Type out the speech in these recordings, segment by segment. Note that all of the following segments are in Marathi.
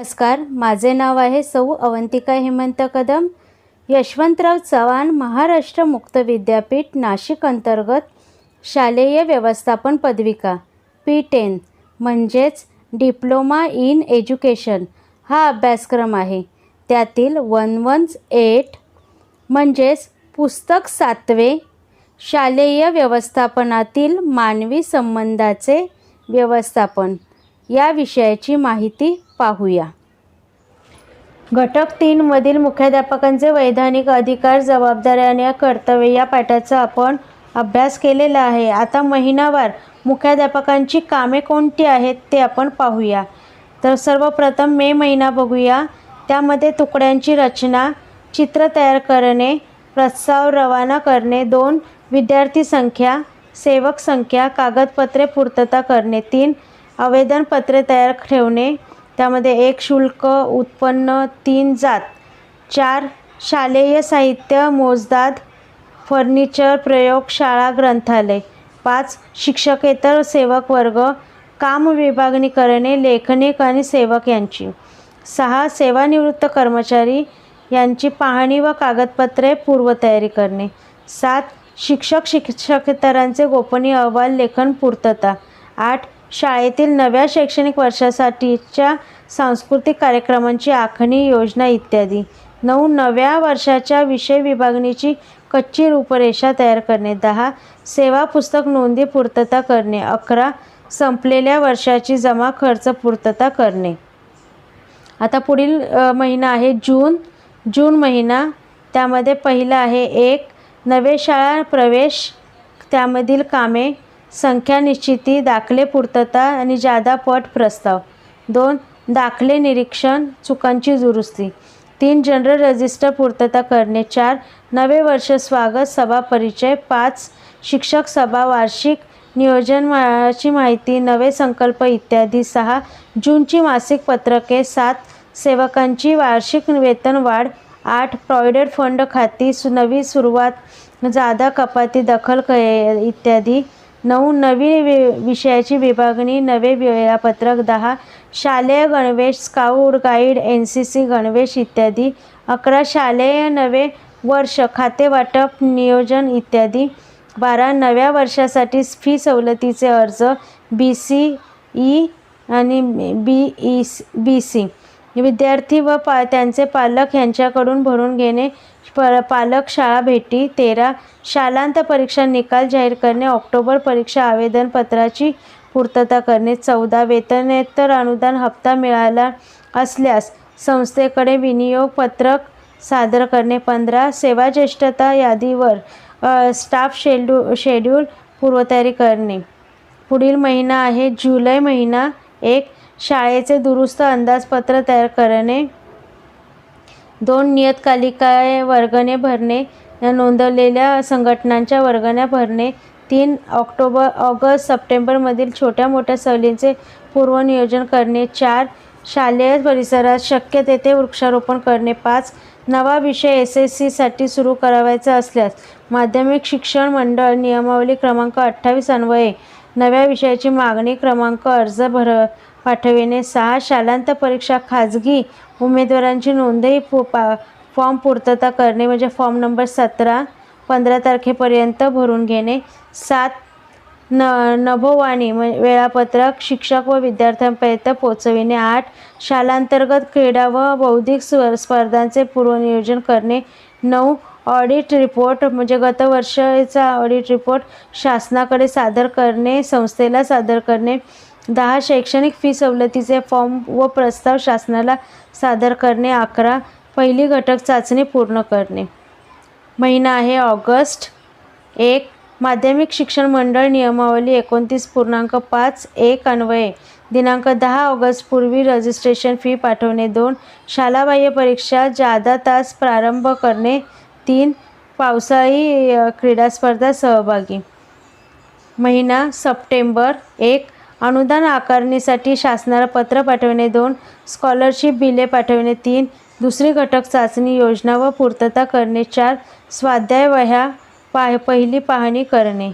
नमस्कार माझे नाव आहे सौ अवंतिका हेमंत कदम. यशवंतराव चव्हाण महाराष्ट्र मुक्त विद्यापीठ नाशिक अंतर्गत शालेय व्यवस्थापन पदविका पी टेन म्हणजेच डिप्लोमा इन एज्युकेशन हा अभ्यासक्रम आहे. त्यातील वन वन एट म्हणजेच पुस्तक सातवे शालेय व्यवस्थापनातील मानवी संबंधाचे व्यवस्थापन या विषयाची माहिती पाहूया. घटक तीनमधील मुख्याध्यापकांचे वैधानिक अधिकार जबाबदाऱ्या आणि कर्तव्य या पाठाचा आपण अभ्यास केलेला आहे. आता महिनावार मुख्याध्यापकांची कामे कोणती आहेत ते आपण पाहूया. तर सर्वप्रथम मे महिना बघूया. त्यामध्ये तुकड्यांची रचना चित्र तयार करणे प्रस्ताव रवाना करणे दोन विद्यार्थी संख्या सेवक संख्या कागदपत्रे पूर्तता करणे तीन आवेदनपत्रे तयार ठेवणे त्यामध्ये एक शुल्क उत्पन्न तीन जात चार शालेय साहित्य मोजदाद फर्निचर प्रयोगशाळा ग्रंथालय पाच शिक्षकेतर सेवक वर्ग काम विभागणी करणे लेखनिक आणि सेवक यांची. सहा सेवानिवृत्त कर्मचारी यांची पाहणी व कागदपत्रे पूर्वतयारी करणे. सात शिक्षक शिक्षकेतरांचे गोपनीय अहवाल लेखन पूर्तता. आठ शाळेतील नव्या शैक्षणिक वर्षासाठीच्या सांस्कृतिक कार्यक्रमांची आखणी योजना इत्यादी. नऊ नव्या वर्षाच्या विषय विभागणीची कच्ची रूपरेषा तयार करणे. दहा सेवा पुस्तक नोंदी पूर्तता करणे. अकरा संपलेल्या वर्षाची जमा खर्च पूर्तता करणे. आता पुढील महिना आहे जून. जून महिना त्यामध्ये पहिला आहे एक. नवे शाळा प्रवेश त्यामधील कामे संख्या निश्चिती दाखले पूर्तता आणि जादा पट प्रस्ताव. दोन दाखले निरीक्षण चुकांची दुरुस्ती. तीन जनरल रजिस्टर पूर्तता करणे. चार नवे वर्ष स्वागत सभा परिचय. पाच शिक्षक सभा वार्षिक नियोजनाची माहिती नवे संकल्प इत्यादी. सहा जूनची मासिक पत्रके. सात सेवकांची वार्षिक वेतनवाढ आठ प्रॉव्हिडंट फंड खाती सु नवी सुरुवात. जादा कपाती दखल क इत्यादी. नऊ नवी वि विषयाची विभागणी नवे वेळापत्रक दहा शालेय गणवेश scout guide N C C गणवेश इत्यादी अकरा शालेय नवे वर्ष खाते वाटप नियोजन इत्यादी बारा नव्या वर्षासाठी फी सवलतीचे अर्ज बी सी ई आणि बी ई बी सी. विद्यार्थी व पा त्यांचे पालक यांच्याकडून भरून घेणे पर पालक शाळा भेटी. तेरा शालांत परीक्षा निकाल जाहीर करणे. ऑक्टोबर परीक्षा आवेदनपत्राची पूर्तता करणे. चौदा वेतनेतर अनुदान हप्ता मिळाला असल्यास संस्थेकडे विनियोग पत्रक सादर करणे. पंधरा सेवा ज्येष्ठता यादीवर स्टाफ शेड्यू शेड्यूल पूर्वतयारी करणे. पुढील महिना आहे. जुलै महिना एक. शाळेचे दुरुस्त अंदाजपत्र तयार करणे. दोन नियतकालिकाय वर्गणे भरणे नोंदवलेल्या संघटनांच्या वर्गण्या भरणे तीन ऑक्टोबर ऑगस्ट सप्टेंबरमधील छोट्या मोठ्या सहलींचे पूर्वनियोजन करणे चार शालेय परिसरात शक्य तेथे वृक्षारोपण करणे पाच नवा विषय एस एस सीसाठी सुरू करावायचा असल्यास माध्यमिक शिक्षण मंडळ नियमावली क्रमांक अठ्ठावीस अन्वये नव्या विषयाची मागणी क्रमांक अर्ज भर पाठविणे सहा शालांत परीक्षा खाजगी उमेदवारांची नोंदही पु पा फॉर्म पूर्तता करणे म्हणजे फॉर्म नंबर सतरा पंधरा तारखेपर्यंत भरून घेणे. सात न नभोवाणी म वेळापत्रक शिक्षक व विद्यार्थ्यांपर्यंत पोचविणे आठ शालांतर्गत क्रीडा व बौद्धिक स्व स्पर्धांचे पूर्वनियोजन करणे. नऊ ऑडिट रिपोर्ट म्हणजे गतवर्षाचा ऑडिट रिपोर्ट शासनाकडे सादर करणे संस्थेला सादर करणे. दहा शैक्षणिक फी सवलतीचे फॉर्म व प्रस्ताव शासनाला सादर करणे अकरा पहिली घटक चाचणी पूर्ण करणे. महिना आहे ऑगस्ट. एक माध्यमिक शिक्षण मंडळ नियमावली एकोणतीस पूर्णांक पाच एक अन्वये. दिनांक दहा ऑगस्ट पूर्वी रजिस्ट्रेशन फी पाठवणे. दोन शालाबाह्य परीक्षा जादा तास प्रारंभ करणे. तीन पावसाळी क्रीडा स्पर्धा सहभागी. महिना सप्टेंबर. एक अनुदान आकारणीसाठी शासनाला पत्र पाठवणे दोन स्कॉलरशिप बिले पाठवणे तीन दुसरी घटक चाचणी योजना व पूर्तता करणे चार स्वाध्याय वह्या पाह पहिली पाहणी करणे.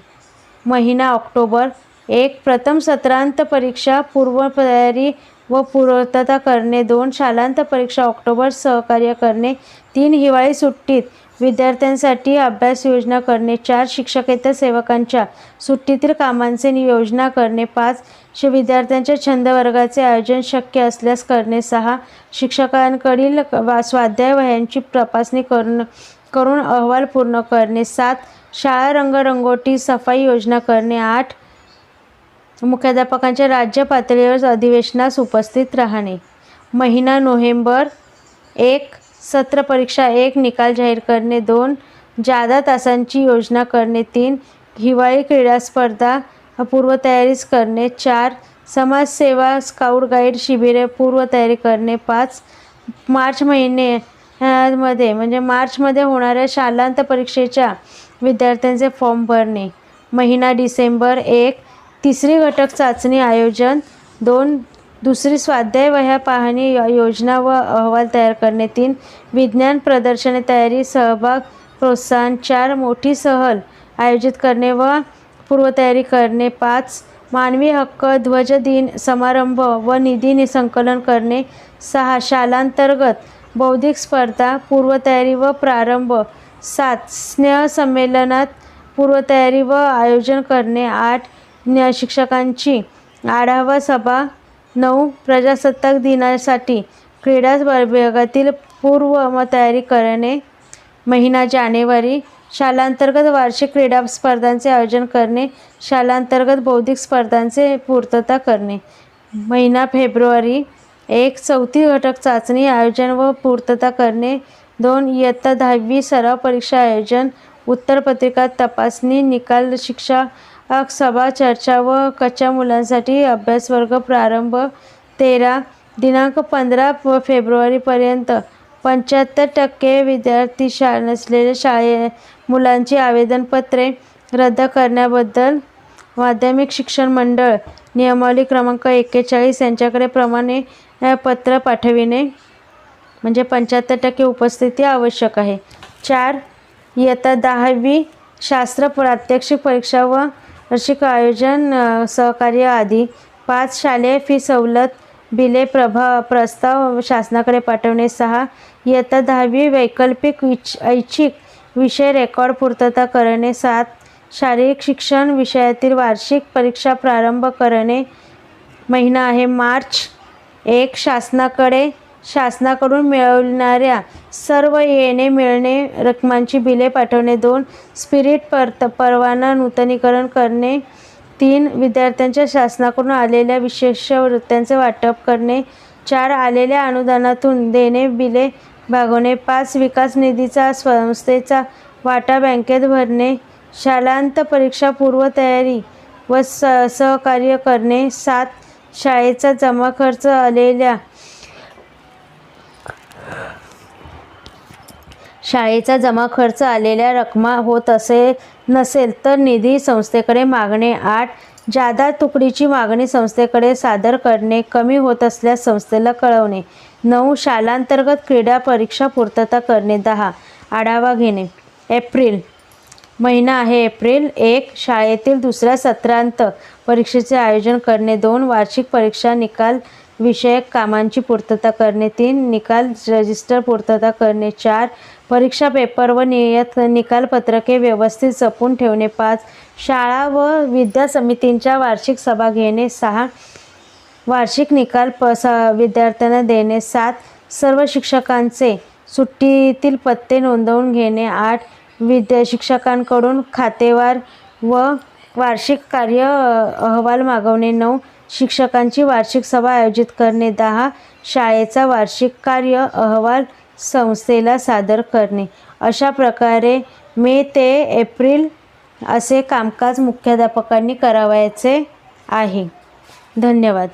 महिना ऑक्टोबर एक प्रथम सत्रांत परीक्षा पूर्वतयारी व पूर्तता करणे दोन शालांत परीक्षा ऑक्टोबर सहकार्य करणे. तीन हिवाळी सुट्टीत विद्यार्थ्यांसाठी अभ्यास योजना करणे चार शिक्षकेतर सेवकांच्या सुट्टीतील कामांचे नियोजना करणे पाच विद्यार्थ्यांच्या छंद वर्गाचे आयोजन शक्य असल्यास करणे सहा शिक्षकांकडील वा स्वाध्याय वह्यांची तपासणी करून करून अहवाल पूर्ण करणे सात शाळा रंगरंगोटी सफाई योजना करणे आठ मुख्याध्यापकांच्या राज्य पातळीवर अधिवेशनास उपस्थित राहणे. महिना नोव्हेंबर एक सत्र परीक्षा एक निकाल जाहीर करणे दोन जादा तासांची योजना करणे तीन हिवाळी क्रीडा स्पर्धा पूर्वतयारीच करणे चार समाजसेवा स्काउट गाईड शिबिरे पूर्वतयारी करणे पाच मार्च महिने मध्ये म्हणजे मार्चमध्ये होणाऱ्या शालांत परीक्षेच्या विद्यार्थ्यांचे फॉर्म भरणे. महिना डिसेंबर एक तिसरी घटक चाचणी आयोजन दोन दुसरी स्वाध्याय वह्या पाहणी योजना व अहवाल तयार करणे. तीन विज्ञान प्रदर्शने तयारी सहभाग प्रोत्साहन. चार मोठी सहल आयोजित करणे व पूर्वतयारी करणे. पाच मानवी हक्क ध्वज दिन समारंभ व निधी नि- संकलन करणे. सहा शालांतर्गत बौद्धिक स्पर्धा पूर्वतयारी व प्रारंभ. सात स्नेहसंमेलनात पूर्वतयारी व आयोजन करणे. आठ शिक्षकांची आढावा सभा नऊ प्रजासत्ताक दिनासाठी क्रीडा विभागातील पूर्व म तयारी करणे महिना जानेवारी शालांतर्गत वार्षिक क्रीडा स्पर्धांचे आयोजन करणे शालांतर्गत बौद्धिक स्पर्धांचे पूर्तता करणे. महिना फेब्रुवारी एक चौथी घटक चाचणी आयोजन व पूर्तता करणे. दोन इयत्ता दहावी सराव परीक्षा आयोजन. उत्तरपत्रिका तपासणी निकाल शिक्षा सभा चर्चा व कच्च्या मुलांसाठी अभ्यासवर्ग प्रारंभ. तेरा दिनांक पंधरा फेब्रुवारीपर्यंत पंच्याहत्तर टक्के विद्यार्थी शा नसलेल्या शाळे मुलांची आवेदनपत्रे रद्द करण्याबद्दल माध्यमिक शिक्षण मंडळ नियमावली क्रमांक एक्केचाळीस यांच्याकडे प्रमाणे पत्र पाठविणे. म्हणजे पंच्याहत्तर टक्के उपस्थिती आवश्यक आहे. चार इयत्ता दहावी शास्त्र प्रात्यक्षिक परीक्षा व वार्षिक आयोजन सहकार्य आदी. पाच शालेय फी सवलत बिले प्रभा प्रस्ताव शासनाकडे पाठवणे. सहा इयत्ता दहावी वैकल्पिक इच ऐच्छिक विषय रेकॉर्ड पूर्तता करणे. सात शारीरिक शिक्षण विषयातील वार्षिक परीक्षा प्रारंभ करणे. महिना आहे मार्च. एक शासनाकडे शासनाकडून मिळवणाऱ्या सर्व येणे मिळणे रकमांची बिले पाठवणे दोन स्पिरिट परत परवाना नूतनीकरण करणे तीन विद्यार्थ्यांच्या शासनाकडून आलेल्या विशेष वृत्त्यांचे वाटप करणे चार आलेल्या अनुदानातून देणे बिले भागवणे पाच विकास निधीचा संस्थेचा वाटा बँकेत भरणे शालांत परीक्षा पूर्वतयारी व स सहकार्य करणे सात शाळेचा जमा खर्च आलेल्या शाळेचा जमा खर्च आलेल्या रकमा होत असे नसेल तर निधी संस्थेकडे मागणे. आठ जादा तुकडीची मागणी संस्थेकडे सादर करणे कमी होत असल्यास संस्थेला कळवणे. नऊ शालांतर्गत क्रीडा परीक्षा पूर्तता करणे. दहा आढावा घेणे. एप्रिल महिना आहे एप्रिल. एक शाळेतील दुसऱ्या सत्रांत परीक्षेचे आयोजन करणे. दोन वार्षिक परीक्षा निकाल विषयक कामांची पूर्तता करणे. तीन निकाल रजिस्टर पूर्तता करणे. चार परीक्षा पेपर व नियत निकालपत्रके व्यवस्थित जपून ठेवणे. पाच शाळा व विद्या समितींच्या वार्षिक सभा घेणे. सहा वार्षिक निकाल प स विद्यार्थ्यांना देणे. सात सर्व शिक्षकांचे सुट्टीतील पत्ते नोंदवून घेणे. आठ विद्या शिक्षकांकडून खातेवार व वार्षिक कार्य अहवाल मागवणे नऊ शिक्षकांची वार्षिक सभा आयोजित करणे दहा शाळेचा वार्षिक कार्य अहवाल संस्थेला सादर करणे. अशा प्रकारे मे ते एप्रिल असे कामकाज मुख्याध्यापकांनी करावयाचे आहे. धन्यवाद.